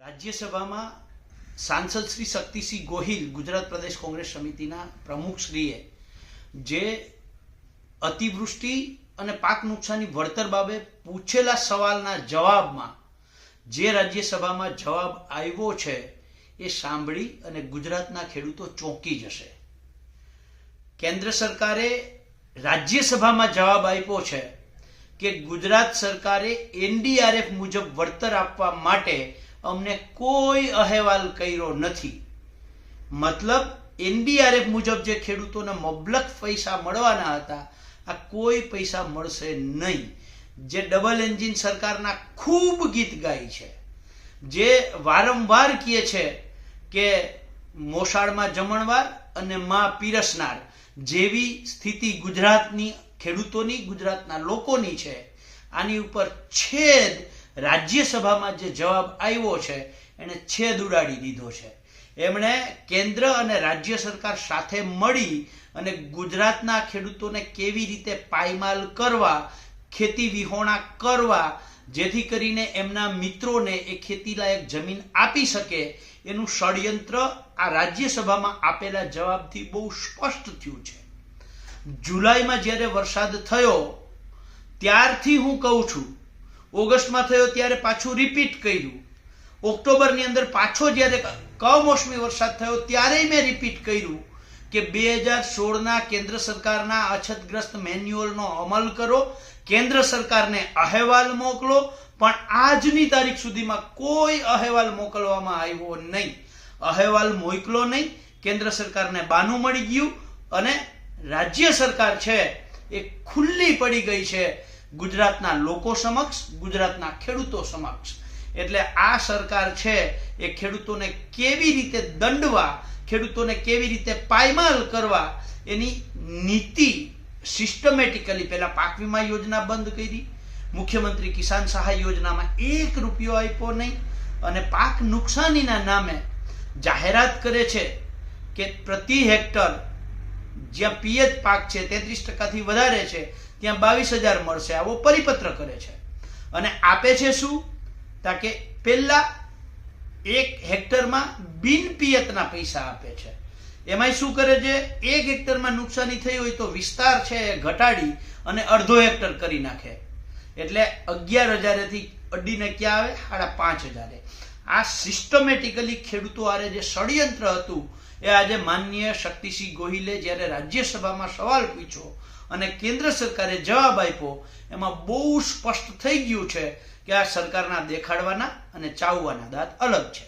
રાજ્યસભામાં સાંસદ શ્રી શક્તિસિંહ ગોહિલ, ગુજરાત પ્રદેશ કોંગ્રેસ સમિતિના પ્રમુખશ્રીએ જે અતિવૃષ્ટિ અને પાક નુકસાની વળતર બાબતે પૂછેલા સવાલના જવાબમાં જે રાજ્યસભામાં જવાબ આવ્યો છે એ સાંભળી અને ગુજરાતના ખેડૂતો ચોંકી જશે. કેન્દ્ર સરકારે રાજ્યસભામાં જવાબ આપ્યો છે કે ગુજરાત સરકારે એનડીઆરએફ મુજબ વળતર આપવા માટે અમને કોઈ અહેવાલ કર્યો નથી. મતલબ એનડીઆરએફ મુજબ જે ખેડૂતોને મબલક પૈસા મળવાના હતા, આ કોઈ પૈસા મળશે નહીં. જે ડબલ એન્જિન સરકારના ખૂબ ગીત ગાય છે. જે વારંવાર કહે છે કે મોસાળમાં જમણવાર અને માં પીરસનાર જેવી સ્થિતિ ગુજરાતની ખેડૂતોની, ગુજરાતના લોકોની છે. આની ઉપર છેદ રાજ્યસભામાં જે જવાબ આવ્યો છે, એણે છેદ ઉડાડી દીધો છે. એમણે કેન્દ્ર અને રાજ્ય સરકાર સાથે મળી અને ગુજરાતના ખેડૂતોને કેવી રીતે પાયમાલ કરવા, ખેતી વિહોણા કરવા, જેથી કરીને એમના મિત્રોને એ ખેતીલાયક જમીન આપી શકે, એનું ષડયંત્ર આ રાજ્યસભામાં આપેલા જવાબથી બહુ સ્પષ્ટ થયું છે. જુલાઈમાં જ્યારે વરસાદ થયો, ત્યારથી હું કહું છું ઓગસ્ટમાં થયો ત્યારે પાછું રિપીટ કર્યું. ઓક્ટોબરની અંદર પાછો જ્યારે કમોસમી વરસાદ થયો ત્યારે મેં રિપીટ કર્યું કે બે હજાર સોળના કેન્દ્ર સરકારના અછતગ્રસ્ત મેન્યુઅલનો અમલ કરો, કેન્દ્ર સરકારને અહેવાલ મોકલો, પણ આજની તારીખ સુધીમાં કોઈ અહેવાલ મોકલવામાં આવ્યો નહીં. અહેવાલ મોકલો નહીં, કેન્દ્ર સરકારને બાનું મળી ગયું અને રાજ્ય સરકાર છે એ ખુલ્લી પડી ગઈ છે ગુજરાતના લોકો સમક્ષ, ગુજરાતના ખેડૂતો સમક્ષ. એટલે આ સરકાર છે, એ ખેડૂતોને કેવી રીતે દંડવા, ખેડૂતોને કેવી રીતે પાયમાલ કરવા, એની નીતિ સિસ્ટમેટિકલી પહેલા પાક વીમા યોજના બંધ કરી. મુખ્યમંત્રી કિસાન સહાય યોજનામાં એક રૂપિયો આપ્યો નહીં. અને પાક નુકસાનીના નામે જાહેરાત કરે છે કે પ્રતિ હેક્ટર જ્યાં પિયત પાક છે તેત્રીસ ટકાથી વધારે છે, ત્યાં બાવીસ હજાર મળશે. આવો પરિપત્ર કરે છે. અને આપે છે શું? તાકે પહેલા એક હેક્ટરમાં બિન પિયતના પૈસા આપે છે. એમાંય શું કરે છે? એક હેક્ટરમાં નુકસાની થઈ હોય તો વિસ્તાર છે ઘટાડી અને અડધો હેક્ટર કરી નાખે. એટલે અગિયાર હજારેથી અડીને ક્યાં આવે? સાડા પાંચ હજારે. આ સિસ્ટમેટિકલી ખેડૂતો આરે જે ષડયંત્ર હતું, એ આજે માનનીય શક્તિસિંહ ગોહિલે જ્યારે રાજ્યસભામાં સવાલ પૂછ્યો અને કેન્દ્ર સરકારે જવાબ આપ્યો, એમાં બહુ સ્પષ્ટ થઈ ગયું છે કે આ સરકારના દેખાડવાના અને ચાવવાના દાંત અલગ છે.